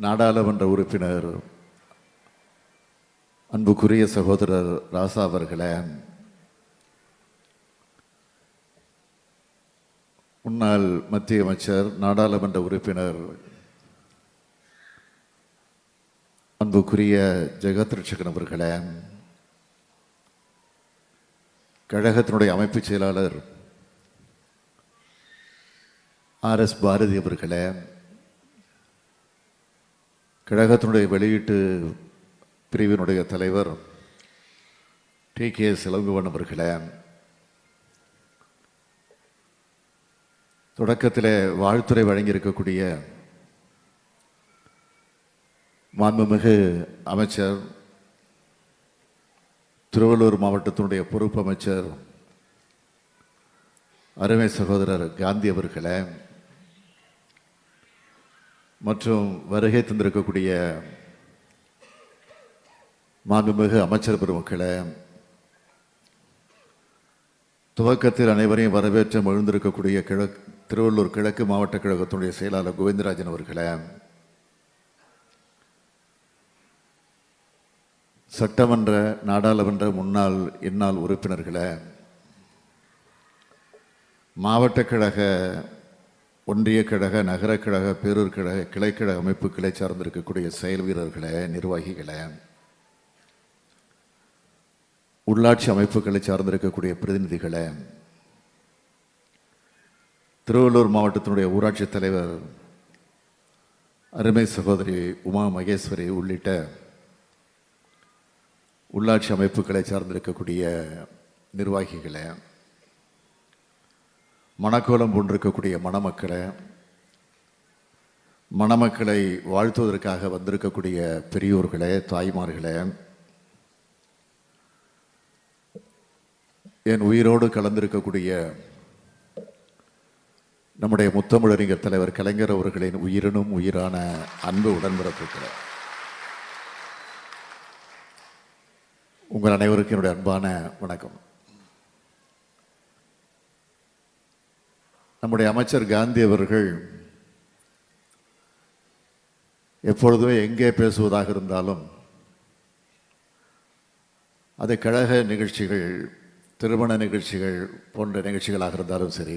நாடாளுமன்ற உறுப்பினர் அன்புக்குரிய சகோதரர் ராசா அவர்களே முன்னாள் மத்திய அமைச்சர் நாடாளுமன்ற உறுப்பினர் அன்புக்குரிய ஜெகத் ரட்சகன் அவர்களே கழகத்தினுடைய அமைப்புச் செயலாளர் ஆர் எஸ் பாரதி அவர்களே கழகத்தினுடைய வெளியீட்டு பிரிவினுடைய தலைவர் டி. கே. சிலங்குவன் அவர்களே தொடக்கத்தில் வாழ்த்துறை வழங்கியிருக்கக்கூடிய மாண்புமிகு அமைச்சர் திருவள்ளூர் மாவட்டத்தினுடைய பொறுப்பு அமைச்சர் அருமை சகோதரர் காந்தி அவர்களே மற்றும் வருகை தந்திருக்கக்கூடிய மாண்புமிகு அமைச்சர் பெருமக்களை துவக்கத்தில் அனைவரையும் வரவேற்று எழுந்திருக்கக்கூடிய கிழக்கு திருவள்ளூர் கிழக்கு மாவட்ட கழகத்தினுடைய செயலாளர் கோவிந்தராஜன் அவர்களை சட்டமன்ற நாடாளுமன்ற முன்னாள் இந்நாள் உறுப்பினர்களை மாவட்ட கழக ஒன்றிய கழக நகர கழக பேரூர் கழக கிளைக்கழக அமைப்புகளை சார்ந்திருக்கக்கூடிய செயல் வீரர்களே நிர்வாகிகளே. உள்ளாட்சி அமைப்புகளை சார்ந்திருக்கக்கூடிய பிரதிநிதிகளே. திருவள்ளூர் மாவட்டத்தினுடைய ஊராட்சி தலைவர் அருமை சகோதரி உமா மகேஸ்வரி உள்ளிட்ட உள்ளாட்சி அமைப்புகளை சார்ந்திருக்கக்கூடிய நிர்வாகிகளை. மணக்கோலம் போன்றிருக்கக்கூடிய மணமக்களே மணமக்களை வாழ்த்துவதற்காக வந்திருக்கக்கூடிய பெரியோர்களே தாய்மார்களே என் உயிரோடு கலந்திருக்கக்கூடிய நம்முடைய முத்தமிழறிஞர் தலைவர் கலைஞர் அவர்களின் உயிரினும் உயிரான அன்பு உடன்பிறப்புகளை. உங்கள் அனைவருக்கும் என்னுடைய அன்பான வணக்கம். நம்முடைய அமைச்சர் காந்தி அவர்கள் எப்பொழுதுமே எங்கே பேசுவதாக இருந்தாலும் அது கழக நிகழ்ச்சிகள் திருமண நிகழ்ச்சிகள் போன்ற நிகழ்ச்சிகளாக இருந்தாலும் சரி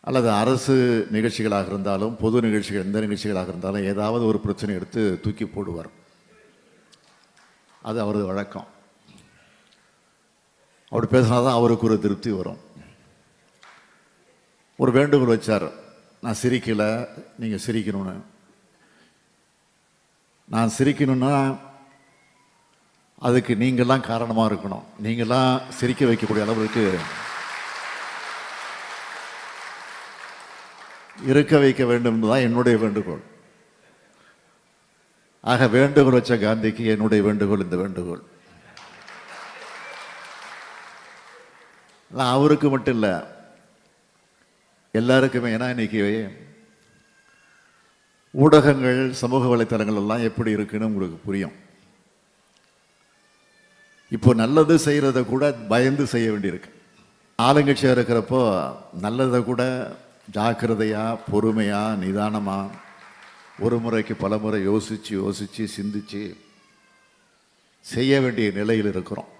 அல்லது அரசு நிகழ்ச்சிகளாக இருந்தாலும் பொது நிகழ்ச்சிகள் எந்த நிகழ்ச்சிகளாக இருந்தாலும் ஏதாவது ஒரு பிரச்சனை எடுத்து தூக்கி போடுவார். அது அவரது வழக்கம். அப்படி பேசினா தான் அவருக்கு ஒரு திருப்தி வரும். ஒரு வேண்டுகோள் வச்சார். நான் சிரிக்கலை நீங்கள் சிரிக்கணும்னு. நான் சிரிக்கணும்னா அதுக்கு நீங்கள்லாம் காரணமாக இருக்கணும். நீங்களாம் சிரிக்க வைக்கக்கூடிய அளவுக்கு இருக்க வைக்க வேண்டும் தான் என்னுடைய வேண்டுகோள். ஆக வேண்டுகோள் வச்ச காந்திக்கு என்னுடைய வேண்டுகோள் இந்த வேண்டுகோள். நான் அவருக்கு மட்டும் இல்லை எல்லாருக்குமே ஏன்னா இன்னைக்கு ஊடகங்கள் சமூக வலைத்தளங்கள் எல்லாம் எப்படி இருக்குன்னு உங்களுக்கு புரியும். இப்போ நல்லது செய்கிறத கூட பயந்து செய்ய வேண்டியிருக்கு. ஆளுங்கட்சியாக இருக்கிறப்போ நல்லதை கூட ஜாக்கிரதையாக பொறுமையாக நிதானமாக ஒரு முறைக்கு பல முறை யோசித்து யோசித்து சிந்தித்து செய்ய வேண்டிய நிலையில் இருக்கிறோம்.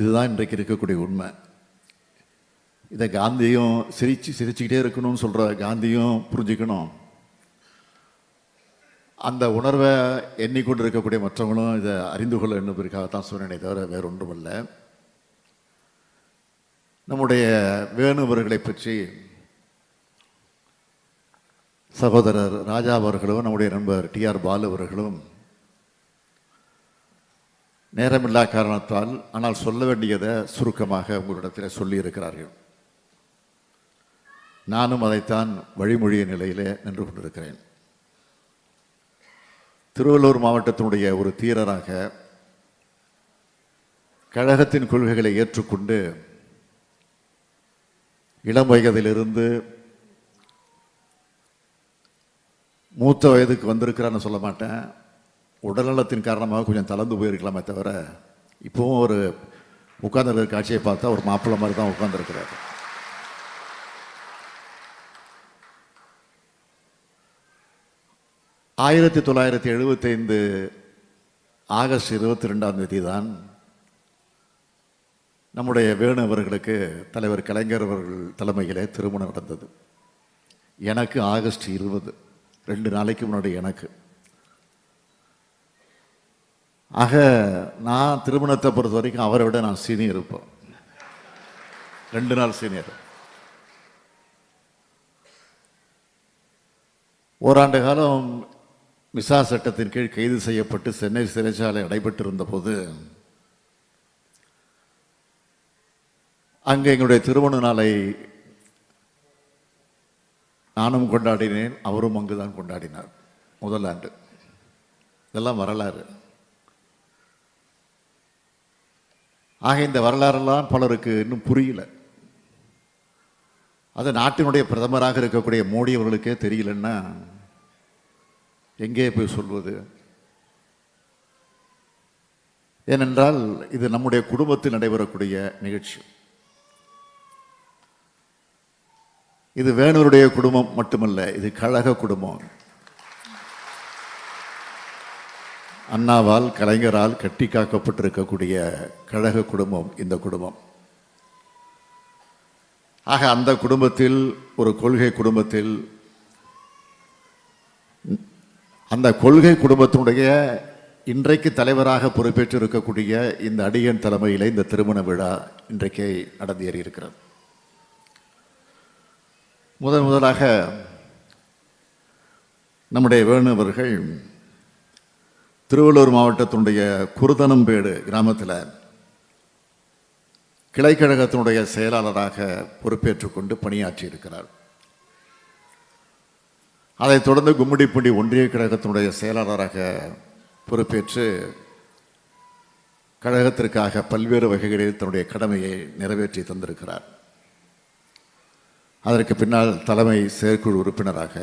இதுதான் இன்றைக்கு இருக்கக்கூடிய உண்மை. இதை காந்தியும் சிரிச்சு சிரிச்சுக்கிட்டே இருக்கணும்னு சொல்கிற காந்தியும் புரிஞ்சுக்கணும். அந்த உணர்வை எண்ணிக்கொண்டு இருக்கக்கூடிய மற்றவங்களும் இதை அறிந்து கொள்ள என்பதற்காகத்தான் சொன்னேனே தவிர வேற ஒன்றுமல்ல. நம்முடைய வேணுபவர்களை பற்றி சகோதரர் ராஜா அவர்களும் நம்முடைய நண்பர் டி ஆர் பாலு அவர்களும் நேரமில்லா காரணத்தால் ஆனால் சொல்ல வேண்டியதை சுருக்கமாக உங்களிடத்தில் சொல்லியிருக்கிறார்கள். நானும் அதைத்தான் வழிமொழிய நிலையிலே நின்று கொண்டிருக்கிறேன். திருவள்ளூர் மாவட்டத்தினுடைய ஒரு தீரராக கழகத்தின் கொள்கைகளை ஏற்றுக்கொண்டு இளம் வயதிலிருந்து மூத்த வயதுக்கு வந்திருக்கிறான்னு சொல்ல மாட்டேன். உடல்நலத்தின் காரணமாக கொஞ்சம் தளர்ந்து போயிருக்கலாமே தவிர இப்போவும் ஒரு உட்கார்ந்துருக்கிற காட்சியை பார்த்தா ஒரு மாப்பிள்ளை மாதிரி தான் உட்கார்ந்துருக்கிறார். ஆயிரத்தி தொள்ளாயிரத்தி எழுபத்தைந்து ஆகஸ்ட் இருபத்தி ரெண்டாம் தேதி தான் நம்முடைய வேணு அவர்களுக்கு தலைவர் கலைஞர் அவர்கள் தலைமையிலே திருமணம் நடந்தது. எனக்கு ஆகஸ்ட் இருபது ரெண்டு நாளைக்கு முன்னாடி எனக்கு. ஆக நான் திருமணத்தை பொறுத்த வரைக்கும் அவரை விட நான் சீனியர் இருப்பேன் ரெண்டு நாள் சீனியர். ஓராண்டு காலம் மிசா சட்டத்தின் கீழ் கைது செய்யப்பட்டு சென்னை சிறைச்சாலை அடைபட்டிருந்த போது அங்கே எங்களுடைய திருமண நாளை நானும் கொண்டாடினேன் அவரும் அங்குதான் கொண்டாடினார் முதல் ஆண்டு. இதெல்லாம் வரலாறு. ஆக இந்த வரலாறெல்லாம் பலருக்கு இன்னும் புரியல. அது நாட்டினுடைய பிரதமராக இருக்கக்கூடிய மோடி அவர்களுக்கே தெரியலன்னா எங்கே போய் சொல்வது? ஏனென்றால் இது நம்முடைய குடும்பத்தில் நடைபெறக்கூடிய நிகழ்ச்சி. இது வேணூருடைய குடும்பம் மட்டுமல்ல இது கழக குடும்பம். அண்ணாவால் கலைஞரால் கட்டி காக்கப்பட்டிருக்கக்கூடிய கழக குடும்பம் இந்த குடும்பம். ஆக அந்த குடும்பத்தில் ஒரு கொள்கை குடும்பத்தில் அந்த கொள்கை குடும்பத்தினுடைய இன்றைக்கு தலைவராக பொறுப்பேற்று இருக்கக்கூடிய இந்த அடியன் தலைமையில் இந்த திருமண விழா இன்றைக்கே நடந்தேறி இருக்கிறது முதன் முதலாக நம்முடைய வேணுவர்கள் திருவள்ளூர் மாவட்டத்தினுடைய குருதனம்பேடு கிராமத்தில் கிளைக்கழகத்தினுடைய செயலாளராக பொறுப்பேற்றுக்கொண்டு பணியாற்றி இருக்கிறார் அதைத் தொடர்ந்து கும்மிடிப்பூண்டி ஒன்றிய கழகத்தினுடைய செயலாளராக பொறுப்பேற்று கழகத்திற்காக பல்வேறு வகைகளில் தன்னுடைய கடமையை நிறைவேற்றி தந்திருக்கிறார். அதற்கு பின்னால் தலைமை செயற்குழு உறுப்பினராக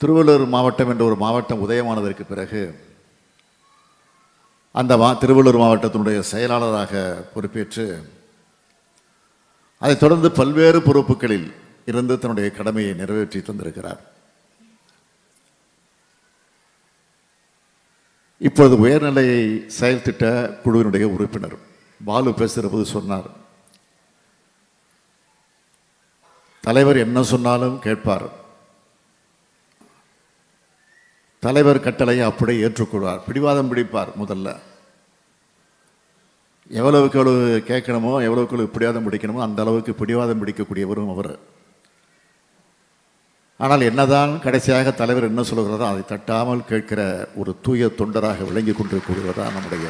திருவள்ளூர் மாவட்டம் என்ற ஒரு மாவட்டம் உதயமானதற்கு பிறகு அந்த மா திருவள்ளூர் மாவட்டத்தினுடைய செயலாளராக பொறுப்பேற்று அதைத் தொடர்ந்து பல்வேறு பொறுப்புகளில் இருந்து தன்னுடைய கடமையை நிறைவேற்றி தந்திருக்கிறார். இப்பொழுது உயர்நிலை செயல்திட்ட குழுவினுடைய உறுப்பினர் பாலு பேசுகிற போது சொன்னார் தலைவர் என்ன சொன்னாலும் கேட்பார். தலைவர் கட்டளையை அப்படியே ஏற்றுக்கொள்வார். பிடிவாதம் பிடிப்பார் முதல்ல. எவ்வளவுக்கு எவ்வளவு கேட்கணுமோ எவ்வளவுக்கு எவ்வளவு பிடிவாதம் பிடிக்கணுமோ அந்த அளவுக்கு பிடிவாதம் பிடிக்கக்கூடியவரும் அவர். ஆனால் என்னதான் கடைசியாக தலைவர் என்ன சொல்கிறாரோ அதை தட்டாமல் கேட்கிற ஒரு தூய தொண்டராக விளங்கி கொண்டிருக்கூடியவர் தான் நம்முடைய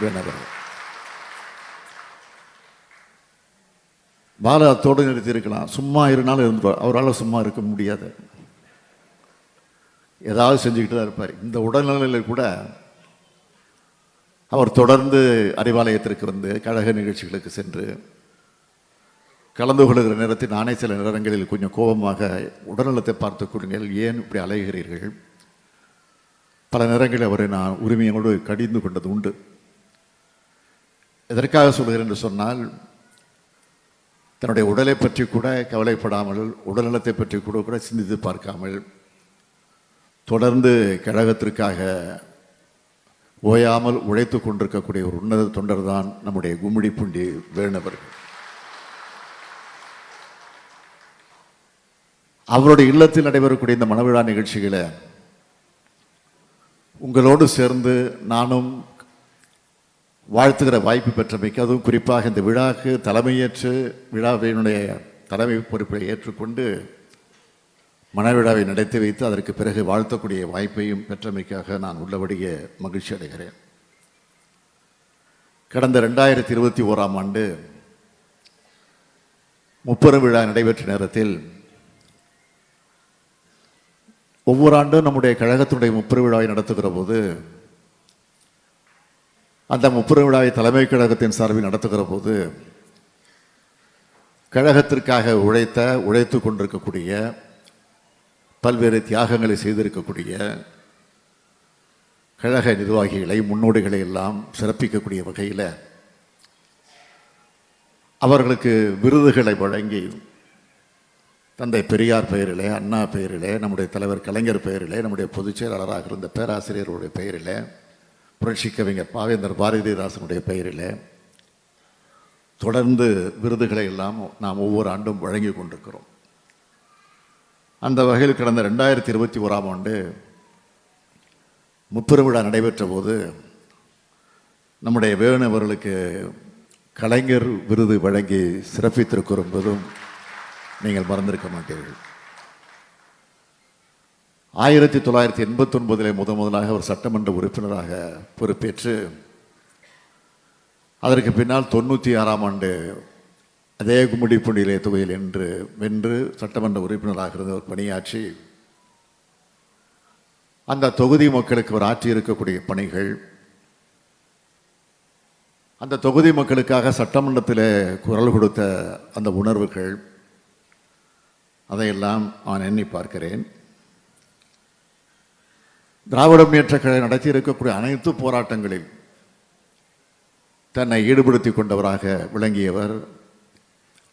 வேணவர் பால அத்தோடு நிறுத்தி இருக்கலாம் சும்மா இருந்தாலும் இருந்துருவார் அவரால் சும்மா இருக்க முடியாது. ஏதாவது செஞ்சுக்கிட்டு தான் இருப்பார். இந்த உடல்நிலையில் கூட அவர் தொடர்ந்து அறிவாலயத்திற்கு வந்து கழக நிகழ்ச்சிகளுக்கு சென்று கலந்து கொள்கிற நேரத்தில் நானே சில நேரங்களில் கொஞ்சம் கோபமாக உடல்நலத்தை பார்த்து கொடுங்கள் ஏன் இப்படி அலைகிறீர்கள்? பல நேரங்களில் அவரை நான் உரிமையோடு கடிந்து கொண்டது உண்டு. எதற்காக சொல்கிறேன் என்று சொன்னால் தன்னுடைய உடலை பற்றி கூட கவலைப்படாமல் உடல்நலத்தை பற்றி கூட கூட சிந்தித்து பார்க்காமல் தொடர்ந்து கழகத்திற்காக ஓயாமல் உழைத்து கொண்டிருக்கக்கூடிய ஒரு உன்னத தொண்டர் தான் நம்முடைய கும்மிடிப்பூண்டி வேணவர்கள். அவருடைய இல்லத்தில் நடைபெறக்கூடிய இந்த மனவிழா நிகழ்ச்சிகளை உங்களோடு சேர்ந்து நானும் வாழ்த்துகிற வாய்ப்பு பெற்றமைக்கு அதுவும் குறிப்பாக இந்த விழாக்கு தலைமையேற்று விழாவினுடைய தலைமை பொறுப்பை ஏற்றுக்கொண்டு மணவிழாவை நடத்தி வைத்து அதற்கு பிறகு வாழ்த்தக்கூடிய வாய்ப்பையும் பெற்றமைக்காக நான் உள்ளபடியே மகிழ்ச்சி அடைகிறேன். கடந்த ரெண்டாயிரத்தி இருபத்தி ஓராம் ஆண்டு முப்பெரும் விழா நடைபெற்ற நேரத்தில் ஒவ்வொரு ஆண்டும் நம்முடைய கழகத்தினுடைய முப்பெரு விழாவை நடத்துகிற போது அந்த முப்பெரு விழாவை தலைமை கழகத்தின் சார்பில் நடத்துகிற போது கழகத்திற்காக உழைத்த உழைத்து கொண்டிருக்கக்கூடிய பல்வேறு தியாகங்களை செய்திருக்கக்கூடிய கழக நிர்வாகிகளை முன்னோடிகளை எல்லாம் சிறப்பிக்கக்கூடிய வகையில் அவர்களுக்கு விருதுகளை வழங்கி தந்தை பெரியார் பெயரிலே அண்ணா பெயரிலே நம்முடைய தலைவர் கலைஞர் பெயரிலே நம்முடைய பொதுச் செயலாளராக இருந்த பேராசிரியருடைய பெயரிலே புரட்சி கவிஞர் பாவேந்தர் பாரதிதாசனுடைய பெயரிலே தொடர்ந்து விருதுகளை எல்லாம் நாம் ஒவ்வொரு ஆண்டும் வழங்கி கொண்டிருக்கிறோம். அந்த வகையில் கடந்த ரெண்டாயிரத்தி இருபத்தி ஓராம் ஆண்டு முப்பெருவிழா நடைபெற்ற போது நம்முடைய வேணு அவர்களுக்கு கலைஞர் விருது வழங்கி சிறப்பித்திருக்கிறோம் என்பதும் நீங்கள் மறந்திருக்க மாட்டீர்கள். ஆயிரத்தி தொள்ளாயிரத்தி எண்பத்தி ஒன்பதிலே முத முதலாக ஒரு சட்டமன்ற உறுப்பினராக பொறுப்பேற்று அதற்கு பின்னால் தொண்ணூற்றி ஆறாம் ஆண்டு அதே கும்மிடிப்பூண்டியிலே தொகையில் என்று வென்று சட்டமன்ற உறுப்பினராக இருந்தவர் பணியாற்றி அந்த தொகுதி மக்களுக்கு அவர் ஆற்றி இருக்கக்கூடிய பணிகள் அந்த தொகுதி மக்களுக்காக சட்டமன்றத்தில் குரல் கொடுத்த அந்த உணர்வுகள் அதையெல்லாம் நான் எண்ணி பார்க்கிறேன். திராவிட முன்னேற்ற கழகம் நடத்தி இருக்கக்கூடிய அனைத்து போராட்டங்களில் தன்னை ஈடுபடுத்தி கொண்டவராக விளங்கியவர்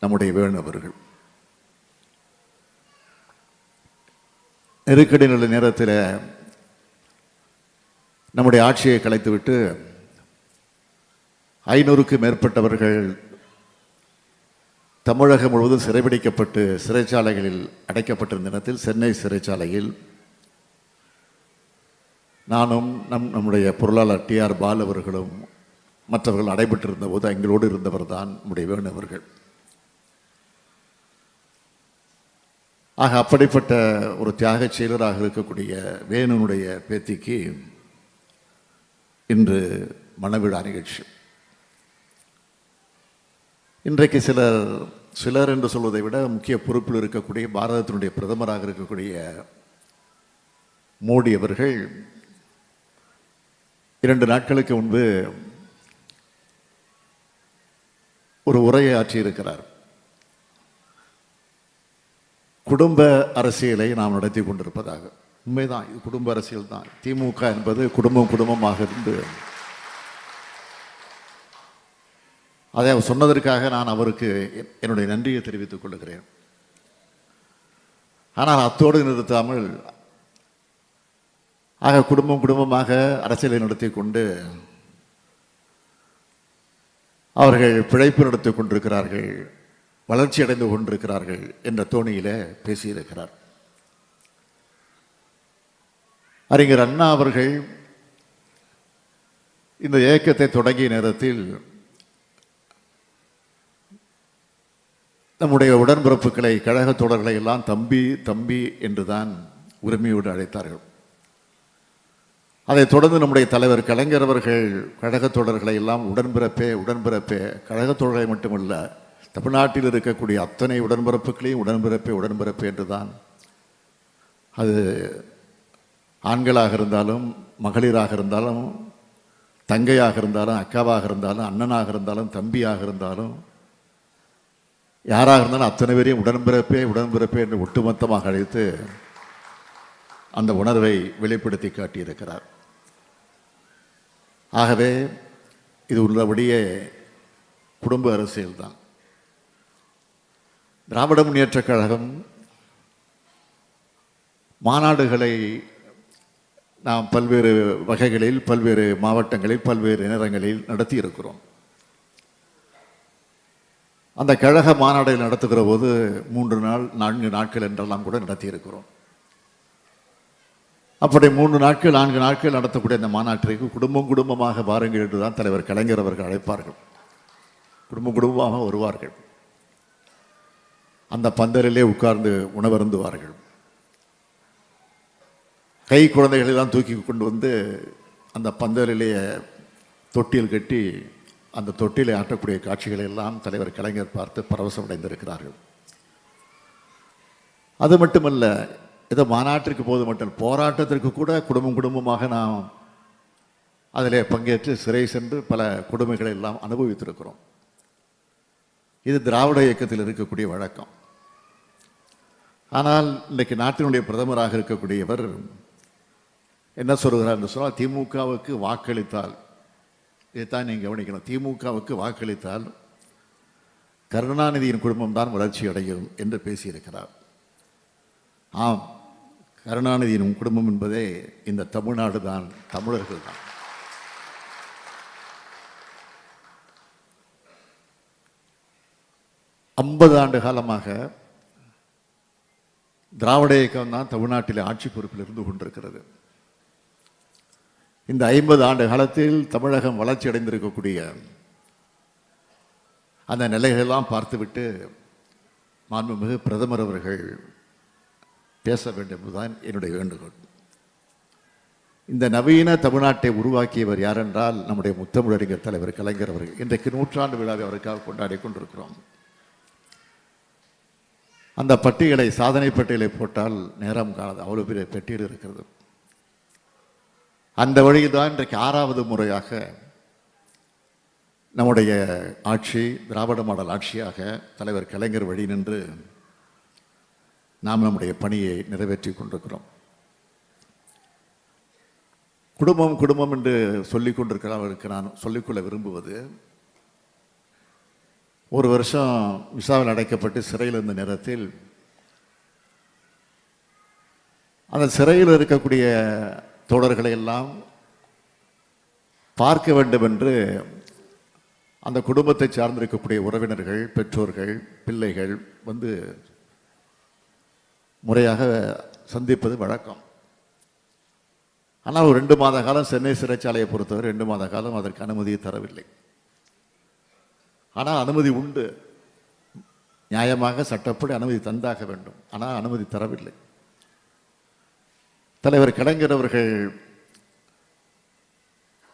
நம்முடைய வேணுவர்கள் நெருக்கடி நில நேரத்தில் நம்முடைய ஆட்சியை கலைத்துவிட்டு ஐநூறுக்கு மேற்பட்டவர்கள் தமிழகம் முழுவதும் சிறைபிடிக்கப்பட்டு சிறைச்சாலைகளில் அடைக்கப்பட்டிருந்த நேரத்தில் சென்னை சிறைச்சாலையில் நானும் நம் நம்முடைய பொருளாளர் டிஆர் பால் அவர்களும் மற்றவர்கள் அடைபட்டிருந்த போது எங்களோடு இருந்தவர் தான் நம்முடைய வேணவர்கள் ஆக அப்படிப்பட்ட ஒரு தியாகச் செயலராக இருக்கக்கூடிய வேணுனுடைய பேத்திக்கு இன்று மணவிழா நிகழ்ச்சி. இன்றைக்கு சிலர் சிலர் என்று சொல்வதை விட முக்கிய பொறுப்பில் இருக்கக்கூடிய பாரதத்தினுடைய பிரதமராக இருக்கக்கூடிய மோடி அவர்கள் இரண்டு நாட்களுக்கு முன்பு ஒரு உரையை ஆற்றியிருக்கிறார். குடும்ப அரசியலை நாம் நடத்தி கொண்டிருப்பதாக. உண்மைதான் இது குடும்ப அரசியல் தான் திமுக என்பது குடும்பம் குடும்பமாக இருந்து அதை அவர் சொன்னதற்காக நான் அவருக்கு என்- என்னுடைய நன்றியை தெரிவித்துக் கொள்கிறேன். ஆனால் அத்தோடு நிறுத்தாமல் ஆக குடும்பம் குடும்பமாக அரசியலை நடத்தி கொண்டு அவர்கள் பிழைப்பு நடத்தி கொண்டிருக்கிறார்கள் வளர்ச்சி அடைந்து கொண்டிருக்கிறார்கள் என்ற தோணியில் பேசியிருக்கிறார். அறிஞர் அண்ணா அவர்கள் இந்த இயக்கத்தை தொடங்கிய நேரத்தில் நம்முடைய உடன்பிறப்புகளை கழக தொடர்களை எல்லாம் தம்பி தம்பி என்றுதான் உரிமையோடு அழைத்தார்கள். அதைத் தொடர்ந்து நம்முடைய தலைவர் கலைஞர் அவர்கள் கழகத் தொடர்களை எல்லாம் உடன்பிறப்பே உடன்பிறப்பே கழகத் தொடர்களை மட்டுமல்ல தமிழ்நாட்டில் இருக்கக்கூடிய அத்தனை உடன்பிறப்புகளையும் உடன்பிறப்பே உடன்பிறப்பே என்றுதான். அது ஆண்களாக இருந்தாலும் மகளிராக இருந்தாலும் தங்கையாக இருந்தாலும் அக்காவாக இருந்தாலும் அண்ணனாக இருந்தாலும் தம்பியாக இருந்தாலும் யாராக இருந்தாலும் அத்தனை பேரையும் உடன்பிறப்பே உடன்பிறப்பே என்று ஒட்டுமொத்தமாக அழைத்து அந்த உணர்வை வெளிப்படுத்தி காட்டியிருக்கிறார். ஆகவே இது உள்ளபடியே குடும்ப அரசியல் தான் திராவிட முன்னேற்றக் கழகம் மாநாடுகளை நாம் பல்வேறு வகைகளில் பல்வேறு மாவட்டங்களில் பல்வேறு நேரங்களில் நடத்தி இருக்கிறோம் அந்த கழக மாநாடை நடத்துகிற போது மூன்று நாள் நான்கு நாட்கள் என்றெல்லாம் கூட நடத்தியிருக்கிறோம். அப்படி மூன்று நாட்கள் நான்கு நாட்கள் நடத்தக்கூடிய அந்த மாநாட்டிற்கு குடும்பம் குடும்பமாக வாருங்கள் என்று தான் தலைவர் கலைஞர் அவர்கள் அழைப்பார்கள். குடும்பம் குடும்பமாக வருவார்கள். அந்த பந்தலிலே உட்கார்ந்து உணவருந்துவார்கள். கை குழந்தைகளை எல்லாம் தூக்கி கொண்டு வந்து அந்த பந்தலிலே தொட்டியில் கட்டி அந்த தொட்டிலை ஆட்டக்கூடிய காட்சிகளை எல்லாம் தலைவர் கலைஞர் பார்த்து பரவசம் அடைந்திருக்கிறார்கள். அது மட்டுமல்ல ஏதோ மாநாட்டிற்கு போது மட்டும் போராட்டத்திற்கு கூட குடும்பம் குடும்பமாக நாம் அதிலே பங்கேற்று சிறை சென்று பல கொடுமைகளை எல்லாம் அனுபவித்திருக்கிறோம். இது திராவிட இயக்கத்தில் இருக்கக்கூடிய வழக்கம். ஆனால் இன்றைக்கு நாட்டினுடைய பிரதமராக இருக்கக்கூடியவர் என்ன சொல்கிறார் என்று சொன்னால் திமுகவுக்கு வாக்களித்தால் இதைத்தான் நீங்கள் கவனிக்கணும். திமுகவுக்கு வாக்களித்தால் கருணாநிதியின் குடும்பம் தான் வளர்ச்சி அடையும் என்று பேசியிருக்கிறார். ஆம் கருணாநிதியின் குடும்பம் என்பதே இந்த தமிழ்நாடு தான் தமிழர்கள் தான். ஐம்பது ஆண்டு காலமாக திராவிட இயக்கம் தான் தமிழ்நாட்டில் ஆட்சி பொறுப்பில் இருந்து கொண்டிருக்கிறது. இந்த ஐம்பது ஆண்டு காலத்தில் தமிழகம் வளர்ச்சி அடைந்திருக்கக்கூடிய அந்த நிலைகளெல்லாம் பார்த்துவிட்டு மாண்புமிகு பிரதமர் அவர்கள் பேச வேண்டும் என்பதுதான் என்னுடைய வேண்டுகோள். இந்த நவீன தமிழ்நாட்டை உருவாக்கியவர் யாரென்றால் நம்முடைய முத்தமிழறிஞர் தலைவர் கலைஞர் அவர்கள். இன்றைக்கு நூற்றாண்டு விழாவை அவருக்காக கொண்டாடி கொண்டிருக்கிறோம். அந்த பட்டியலை சாதனை பட்டியலை போட்டால் நேரம் காணாது. அவ்வளோ பெரிய பெட்டியல் இருக்கிறது. அந்த வழியில் தான் இன்றைக்கு ஆறாவது முறையாக நம்முடைய ஆட்சி திராவிட மாடல் ஆட்சியாக தலைவர் கலைஞர் வழி நின்று நாம் நம்முடைய பணியை நிறைவேற்றி கொண்டிருக்கிறோம். குடும்பம் குடும்பம் என்று சொல்லிக் கொண்டிருக்கிறவருக்கு நான் சொல்லிக்கொள்ள விரும்புவது ஒரு வருஷம் விசாவில் அடைக்கப்பட்டு சிறையில் இருந்த நேரத்தில் அந்த சிறையில் இருக்கக்கூடிய தோழர்களை எல்லாம் பார்க்க வேண்டும் என்று அந்த குடும்பத்தை சார்ந்திருக்கக்கூடிய உறவினர்கள் பெற்றோர்கள் பிள்ளைகள் வந்து முறையாக சந்திப்பது வழக்கம். ஆனால் ஒரு ரெண்டு மாத காலம் சென்னை சிறைச்சாலையை பொறுத்தவரை ரெண்டு மாத காலம் அதற்கு அனுமதியை தரவில்லை. ஆனால் அனுமதி உண்டு. நியாயமாக சட்டப்படி அனுமதி தந்தாக வேண்டும். ஆனால் அனுமதி தரவில்லை. தலைவர் கலைஞர் அவர்கள்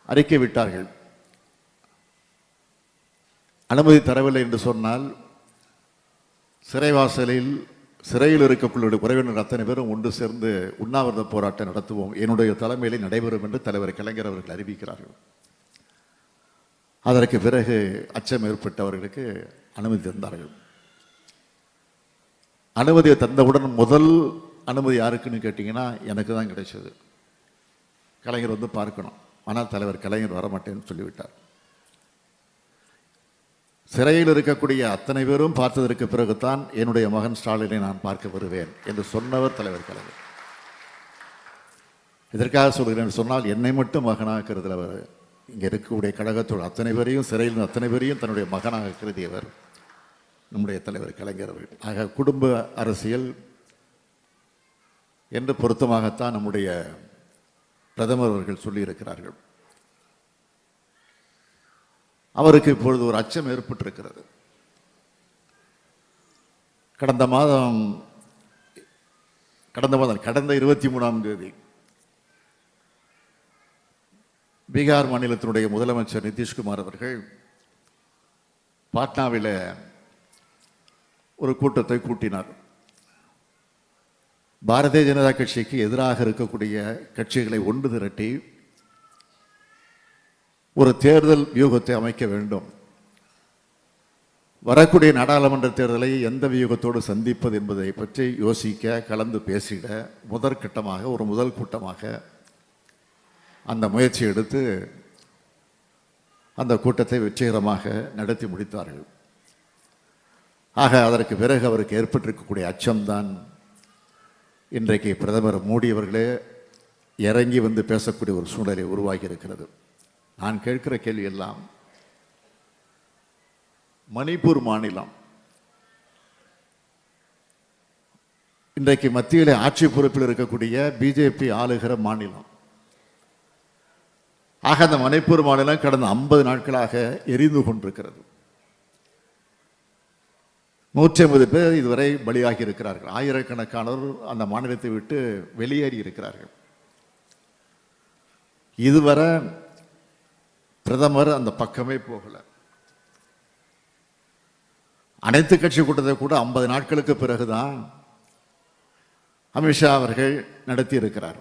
அறிக்கை விட்டார்கள். அனுமதி தரவில்லை என்று சொன்னால் சிறைவாசலில் சிறையில் இருக்கக்கூடிய உறவினர் அத்தனை பேரும் ஒன்று சேர்ந்து உண்ணாவிரத போராட்டம் நடத்துவோம். என்னுடைய தலைமையிலே நடைபெறும் என்று தலைவர் கலைஞர் அவர்கள் அறிவிக்கிறார்கள். அதற்கு பிறகு அச்சம் ஏற்பட்டவர்களுக்கு அனுமதி தந்தார்கள். அனுமதியை தந்தவுடன் முதல் அனுமதி யாருக்குன்னு கேட்டிங்கன்னா எனக்கு தான் கிடைச்சது. கலைஞர் வந்து பார்க்கணும். ஆனால் தலைவர் கலைஞர் வரமாட்டேன்னு சொல்லிவிட்டார். சிறையில் இருக்கக்கூடிய அத்தனை பேரும் பார்த்ததற்கு பிறகுதான் என்னுடைய மகன் ஸ்டாலினை நான் பார்க்க வருவேன் என்று சொன்னவர் தலைவர் கலைஞர். இதற்காக சொல்கிறேன் சொன்னால் என்னை மட்டும் மகனாக கருதல் அவர் இங்கே இருக்கக்கூடிய கழகத்தோடு அத்தனை பேரையும் சிறையில் அத்தனை பேரையும் தன்னுடைய மகனாக கருதியவர் நம்முடைய தலைவர் கலைஞர் அவர்கள். ஆக குடும்ப அரசியல் என்று பொருத்தமாகத்தான் நம்முடைய பிரதமர் அவர்கள் சொல்லியிருக்கிறார்கள். அவருக்கு இப்பொழுது ஒரு அச்சம் ஏற்பட்டிருக்கிறது. கடந்த மாதம் கடந்த மாதம் கடந்த இருபத்தி மூணாம் தேதி பீகார் மாநிலத்தினுடைய முதலமைச்சர் நிதிஷ்குமார் அவர்கள் பாட்னாவில் ஒரு கூட்டத்தை கூட்டினார். பாரதிய ஜனதா கட்சிக்கு எதிராக இருக்கக்கூடிய கட்சிகளை ஒன்று திரட்டி ஒரு தேர்தல் வியூகத்தை அமைக்க வேண்டும். வரக்கூடிய நாடாளுமன்ற தேர்தலை எந்த வியூகத்தோடு சந்திப்பது என்பதை பற்றி யோசிக்க கலந்து பேசிட முதற்கட்டமாக ஒரு முதல் கூட்டமாக அந்த முயற்சி எடுத்து அந்த கூட்டத்தை வெற்றிகரமாக நடத்தி முடித்தார்கள். ஆக அதற்கு பிறகு அவருக்கு ஏற்பட்டிருக்கக்கூடிய அச்சம்தான் இன்றைக்கு பிரதமர் மோடி அவர்களே இறங்கி வந்து பேசக்கூடிய ஒரு சூழ்நிலை உருவாகி இருக்கிறது நான் கேட்கிற கேள்வி எல்லாம் மணிப்பூர் மாநிலம். இன்றைக்கு மத்தியில் ஆட்சி பொறுப்பில் இருக்கக்கூடிய பிஜேபி ஆளுகிற மாநிலம். ஆக அந்த மணிப்பூர் மாநிலம் கடந்த ஐம்பது நாட்களாக எரிந்து கொண்டிருக்கிறது. நூற்றி ஐம்பது பேர் இதுவரை பலியாகி இருக்கிறார்கள் ஆயிரக்கணக்கானோர் அந்த மாநிலத்தை விட்டு வெளியேறி இருக்கிறார்கள். இதுவரை பிரதமர் அந்த பக்கமே போகல. அனைத்து கட்சி கூட்டத்தை கூட ஐம்பது நாட்களுக்கு பிறகுதான் அமித்ஷா அவர்கள் நடத்தி இருக்கிறார்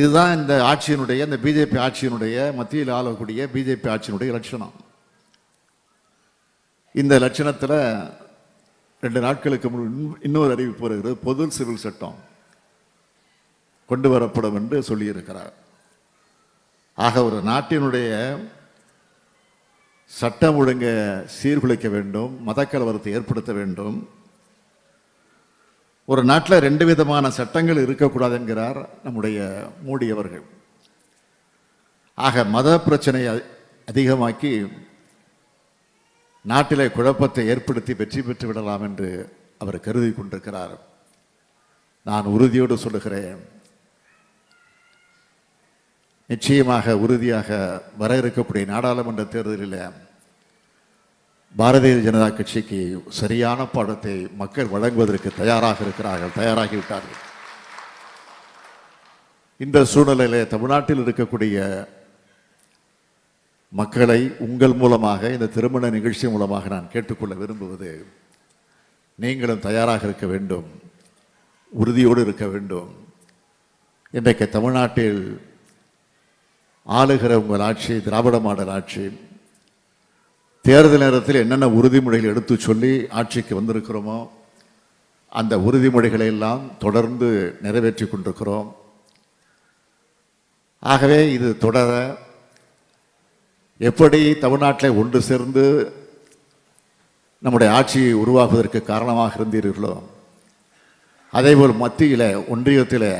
இதுதான் இந்த ஆட்சியினுடைய இந்த பிஜேபி ஆட்சியினுடைய மத்தியில் ஆளக்கூடிய பிஜேபி ஆட்சியினுடைய லட்சணம். இந்த லட்சணத்தில் ரெண்டு நாட்களுக்கு முன் இன்னொரு அறிவிப்பு வருகிறது. பொது சிவில் சட்டம் கொண்டு வரப்படும் என்று சொல்லியிருக்கிறார். ஆக ஒரு நாட்டினுடைய சட்டம் ஒழுங்க சீர்குலைக்க வேண்டும் மதக்கலவரத்தை ஏற்படுத்த வேண்டும். ஒரு நாட்டில் ரெண்டு விதமான சட்டங்கள் இருக்கக்கூடாது என்கிறார் நம்முடைய மோடி அவர்கள். ஆக மத பிரச்சனையை அதிகமாக்கி நாட்டிலே குழப்பத்தை ஏற்படுத்தி வெற்றி பெற்று விடலாம் என்று அவர் கருதி கொண்டிருக்கிறார். நான் உறுதியோடு சொல்லுகிறேன். நிச்சயமாக உறுதியாக வர இருக்கக்கூடிய நாடாளுமன்ற தேர்தலில் பாரதிய ஜனதா கட்சிக்கு சரியான பாடத்தை மக்கள் வழங்குவதற்கு தயாராக இருக்கிறார்கள் தயாராகிவிட்டார்கள். இந்த சூழ்நிலையிலே தமிழ்நாட்டில் இருக்கக்கூடிய மக்களை உங்கள் மூலமாக இந்த திருமண நிகழ்ச்சி மூலமாக நான் கேட்டுக்கொள்ள விரும்புவது நீங்களும் தயாராக இருக்க வேண்டும் உறுதியோடு இருக்க வேண்டும். இன்றைக்கு தமிழ்நாட்டில் ஆளுகிற உங்கள் ஆட்சி திராவிட மாடல் ஆட்சி தேர்தல் நேரத்தில் என்னென்ன உறுதிமொழிகள் எடுத்து சொல்லி ஆட்சிக்கு வந்திருக்கிறோமோ அந்த உறுதிமொழிகளை எல்லாம் தொடர்ந்து நிறைவேற்றி கொண்டிருக்கிறோம். ஆகவே இது தொடர எப்படி தமிழ்நாட்டில் ஒன்று சேர்ந்து நம்முடைய ஆட்சியை உருவாகுவதற்கு காரணமாக இருந்தீர்களோ அதேபோல் மத்தியில் ஒன்றியத்தில்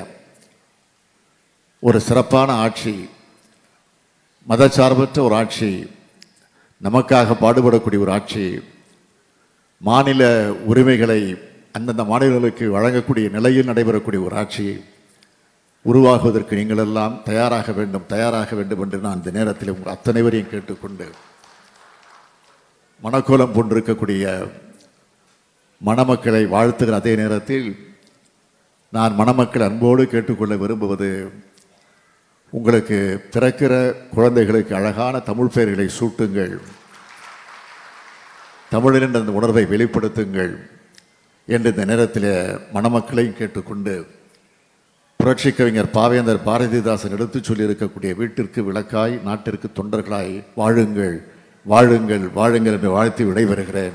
ஒரு சிறப்பான ஆட்சி மதச்சார்பற்ற ஒரு ஆட்சி நமக்காக பாடுபடக்கூடிய ஒரு ஆட்சி மாநில உரிமைகளை அந்தந்த மாநிலங்களுக்கு வழங்கக்கூடிய நிலையில் நடைபெறக்கூடிய ஒரு ஆட்சி உருவாகுவதற்கு நீங்களெல்லாம் தயாராக வேண்டும் தயாராக வேண்டும் என்று நான் இந்த நேரத்தில் உங்கள் அத்தனை கேட்டுக்கொண்டு மணக்கோலம் போன்றிருக்கக்கூடிய மணமக்களை வாழ்த்துகிற அதே நேரத்தில் நான் மணமக்கள் அன்போடு கேட்டுக்கொள்ள விரும்புவது உங்களுக்கு பிறக்கிற குழந்தைகளுக்கு அழகான தமிழ் பெயர்களை சூட்டுங்கள். தமிழில் அந்த உணர்வை வெளிப்படுத்துங்கள் என்று இந்த நேரத்தில் மணமக்களையும் கேட்டுக்கொண்டு புரட்சி கவிஞர் பாவேந்தர் பாரதிதாசன் எடுத்துச் சொல்லியிருக்கக்கூடிய வீட்டிற்கு விளக்காய் நாட்டிற்கு தொண்டர்களாய் வாழுங்கள் வாழுங்கள் வாழுங்கள் என்று வாழ்த்தி விடைபெறுகிறேன்.